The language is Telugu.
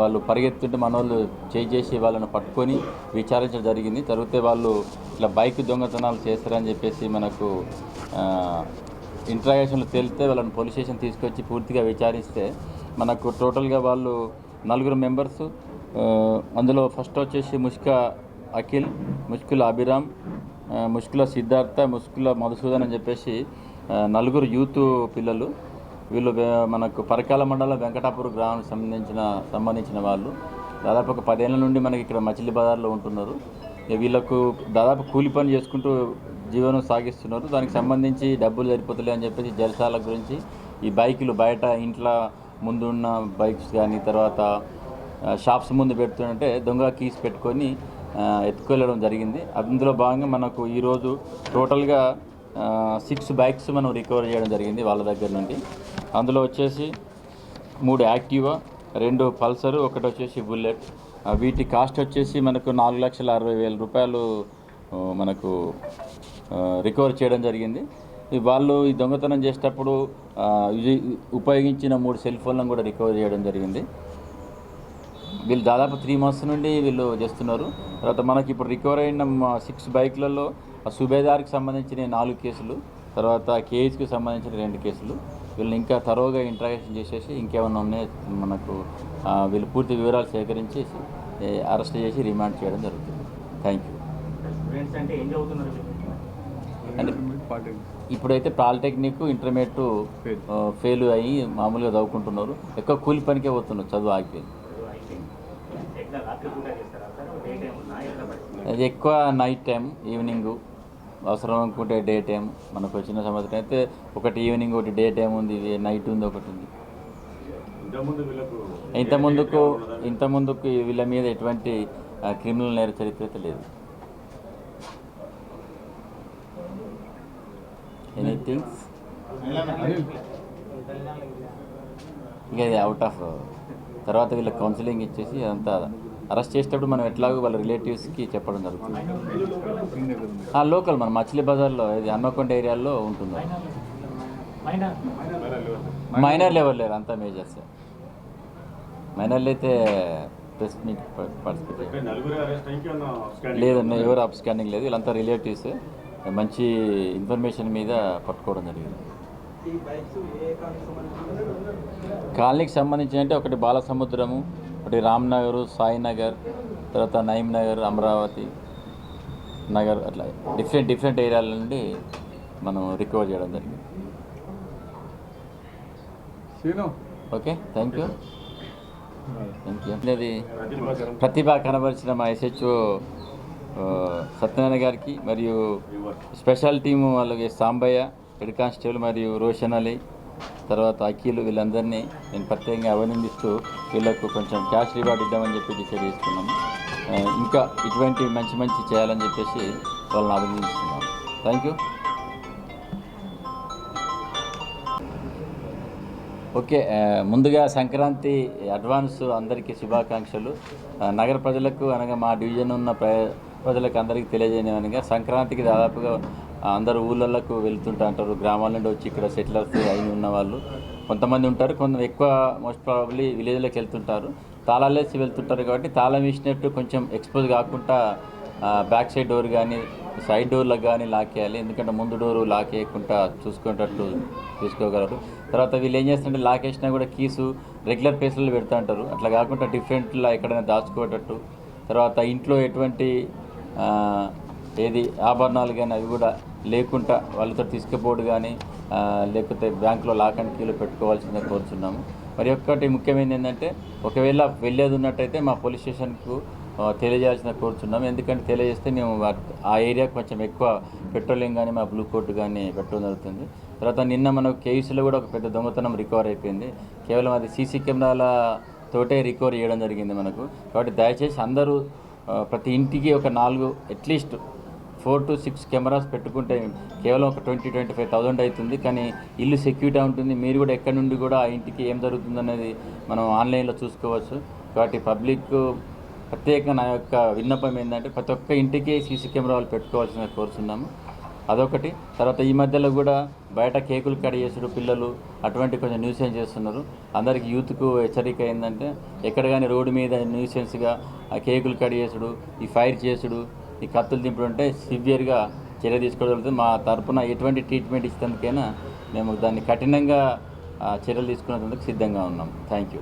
వాళ్ళు పరిగెత్తుంటే మన వాళ్ళు చేయి చేసి వాళ్ళని పట్టుకొని విచారించడం జరిగింది. తరిగితే వాళ్ళు ఇట్లా బైక్ దొంగతనాలు చేస్తారని చెప్పేసి మనకు ఇంట్రాగేషన్లు తేలితే వాళ్ళని పోలీస్ స్టేషన్ తీసుకొచ్చి పూర్తిగా విచారిస్తే మనకు టోటల్గా వాళ్ళు నలుగురు మెంబర్స్ అందులో ఫస్ట్ వచ్చేసి ముష్క అఖిల్ ముష్కుల అభిరామ్ ముష్కుల సిద్ధార్థ ముష్కుల మధుసూదన్ అని చెప్పేసి నలుగురు యూత్ పిల్లలు వీళ్ళు మనకు పరకాల మండలం వెంకటాపుర గ్రామానికి సంబంధించిన సంబంధించిన వాళ్ళు. దాదాపు ఒక పదేళ్ళ నుండి మనకి ఇక్కడ మచిలీ బజార్లో ఉంటున్నారు. వీళ్ళకు దాదాపు కూలి పని చేసుకుంటూ జీవనం సాగిస్తున్నారు. దానికి సంబంధించి డబ్బులు సరిపోతలే అని చెప్పేసి జలసాల గురించి ఈ బైకులు బయట ఇంట్లో ముందున్న బైక్స్ కానీ తర్వాత షాప్స్ ముందు పెడుతుంటే దొంగ కీస్ పెట్టుకొని ఎత్తుకెళ్ళడం జరిగింది. అందులో భాగంగా మనకు ఈరోజు టోటల్గా సిక్స్ బైక్స్ మనం రికవర్ చేయడం జరిగింది వాళ్ళ దగ్గర నుండి. అందులో వచ్చేసి మూడు యాక్టివా రెండు పల్సర్ ఒకటి వచ్చేసి బుల్లెట్. వీటి కాస్ట్ వచ్చేసి మనకు నాలుగు లక్షల అరవై వేల రూపాయలు మనకు రికవర్ చేయడం జరిగింది. వాళ్ళు ఈ దొంగతనం చేసేటప్పుడు ఉపయోగించిన మూడు సెల్ ఫోన్లను కూడా రికవర్ చేయడం జరిగింది. వీళ్ళు దాదాపు త్రీ మంత్స్ నుండి వీళ్ళు చేస్తున్నారు. తర్వాత మనకి ఇప్పుడు రికవర్ అయిన సిక్స్ బైక్లలో సుబేదార్కి సంబంధించిన నాలుగు కేసులు తర్వాత కేఎస్కి సంబంధించిన రెండు కేసులు. వీళ్ళని ఇంకా తరోగా ఇంట్రాగేషన్ చేసేసి ఇంకేమన్నా ఉన్నాయి మనకు వీళ్ళు పూర్తి వివరాలు సేకరించి అరెస్ట్ చేసి రిమాండ్ చేయడం జరుగుతుంది. థ్యాంక్ యూ ఇప్పుడైతే పాలిటెక్నిక్ ఇంటర్మీడియట్ ఫెయిల్ అయ్యి మామూలుగా చదువుకుంటున్నారు. ఎక్కువ కూలి పనికే పోతున్నారు చదువు ఆగిపోయింది. ఎక్కువ నైట్ టైం ఈవినింగ్ అవసరం అనుకుంటే డే టైం మనకు వచ్చిన సంవత్సరం అయితే ఒకటి ఈవినింగ్ ఒకటి డే టైం ఉంది ఇది నైట్ ఉంది ఒకటి ఉంది. ఇంత ముందుకు ఇంత ముందుకు వీళ్ళ మీద ఎటువంటి క్రిమినల్ నేర చరిత్ర లేదు. ఎనీథింగ్ ఇక ఇది అవుట్ ఆఫ్ తర్వాత వీళ్ళకి కౌన్సిలింగ్ ఇచ్చేసి అదంతా అరెస్ట్ చేసేటప్పుడు మనం ఎట్లాగో వాళ్ళ రిలేటివ్స్కి చెప్పడం జరుగుతుంది. ఆ, లోకల్ మన మచిలీ బజార్లో ఇది హన్మకొండ ఏరియాలో ఉంటుంది. మైనర్ లెవెల్ లేరు అంతా మేజర్స్. మైనర్లు అయితే ప్రెస్ మీట్ పార్టిసిపేట్ లేదన్న ఎవరు అప్ స్కానింగ్ లేదు వీళ్ళంతా రిలేటివ్స్. మంచి ఇన్ఫర్మేషన్ మీద పట్టుకోవడం జరిగింది. కాలనీకి సంబంధించి అంటే ఒకటి బాలసముద్రము ఒకటి రామ్నగర్ సాయినగర్ తర్వాత నయీం నగర్ అమరావతి నగర్ అట్లా డిఫరెంట్ డిఫరెంట్ ఏరియాల నుండి మనం రికవర్ చేయడం జరిగింది. Okay thank you thank you అది ప్రతిభ ప్రతిభ కనబరిచిన మా ఎస్హెచ్ఓ సత్యనారాయణ గారికి మరియు స్పెషల్ టీము వాళ్ళకి సాంబయ్య హెడ్ కానిస్టేబుల్ మరియు రోషన్ అలీ తర్వాత అఖిల్ వీళ్ళందరినీ నేను ప్రత్యేకంగా అభినందిస్తూ వీళ్ళకు కొంచెం క్యాష్ రివార్డ్ ఇద్దామని చెప్పి డిసైడ్ చేసుకున్నాము ఇంకా ఇటువంటి మంచి మంచి చేయాలని చెప్పేసి వాళ్ళని అభినందిస్తున్నాము థ్యాంక్ యూ ఓకే ముందుగా సంక్రాంతి అడ్వాన్స్ అందరికీ శుభాకాంక్షలు. నగర ప్రజలకు అనగా మా డివిజన్ ఉన్న ప్ర ప్రజలకు అందరికీ తెలియజేయనగా సంక్రాంతికి దాదాపుగా అందరు ఊళ్ళకు వెళ్తుంటా అంటారు. గ్రామాల నుండి వచ్చి ఇక్కడ సెటిలర్స్ అయిన ఉన్న వాళ్ళు. కొంతమంది ఉంటారు కొంత ఎక్కువ మోస్ట్ ప్రాబబ్లీ విలేజ్లోకి వెళ్తుంటారు. తాళాలేసి వెళ్తుంటారు కాబట్టి తాళం వేసినట్టు కొంచెం ఎక్స్పోజ్ కాకుండా బ్యాక్ సైడ్ డోర్ కానీ సైడ్ డోర్లకు కానీ లాక్ చేయాలి. ఎందుకంటే ముందు డోరు లాక్ వేయకుండా చూసుకునేటట్టు చూసుకోగలరు తర్వాత వీళ్ళు ఏం చేస్తుంటే లాక్ వేసినా కూడా కీసు రెగ్యులర్ ప్లేస్లలో పెడతా ఉంటారు అట్లా కాకుండా డిఫరెంట్లా ఎక్కడైనా దాచుకోవటట్టు తర్వాత ఇంట్లో ఎటువంటి ఏది ఆభరణాలు కానీ అవి కూడా లేకుండా వాళ్ళతో తీసుకుపోవడం కానీ లేకపోతే బ్యాంకులో లాక్ అండ్ కీలో పెట్టుకోవాల్సిందే కోరుచున్నాము. మరి ఒక్కటి ముఖ్యమైనది ఏంటంటే ఒకవేళ వెళ్ళేది ఉన్నట్టయితే మా పోలీస్ స్టేషన్కు తెలియజేయాల్సిన కోరుచున్నాం ఎందుకంటే తెలియజేస్తే మేము ఆ ఏరియాకి కొంచెం ఎక్కువ పెట్రోలింగ్ కానీ మా బ్లూ కోట్ కానీ పెట్టడం జరుగుతుంది. తర్వాత నిన్న మనకు కేవీసీలో కూడా ఒక పెద్ద దొంగతనం రికవర్ అయిపోయింది. కేవలం అది సీసీ కెమెరాల తోటే రికవర్ చేయడం జరిగింది మనకు. కాబట్టి దయచేసి అందరూ ప్రతి ఇంటికి ఒక నాలుగు at least four to six cameras పెట్టుకుంటే కేవలం ఒక ట్వంటీ ట్వంటీ ఫైవ్ థౌజండ్ అవుతుంది. కానీ ఇల్లు సెక్యూరిటీ ఉంటుంది. మీరు కూడా ఎక్కడి నుండి కూడా ఆ ఇంటికి ఏం జరుగుతుంది అనేది మనం ఆన్లైన్లో చూసుకోవచ్చు. కాబట్టి పబ్లిక్ ప్రత్యేకంగా నా యొక్క విన్నపం ఏంటంటే ప్రతి ఒక్క ఇంటికి సీసీ కెమెరాలు పెట్టుకోవాల్సిన కోరుతున్నాము అదొకటి. తర్వాత ఈ మధ్యలో కూడా బయట కేకులు కట్ చేసుడు పిల్లలు. అటువంటి కొంచెం న్యూసెన్స్ చేస్తున్నారు? అందరికి యూత్కు హెచ్చరిక ఏంటంటే ఎక్కడ కానీ రోడ్డు మీద న్యూసెన్స్గా ఆ కేకులు కట్ చేసుడు ఈ ఫైర్ చేసుడు ఈ కత్తులు దింపుడు అంటే సివియర్గా చర్య తీసుకోగలుగుతుంది మా తరపున ఎటువంటి ట్రీట్మెంట్ ఇచ్చేందుకైనా మేము దాన్ని కఠినంగా ఆ, చర్యలు తీసుకునేందుకు సిద్ధంగా ఉన్నాం. Thank you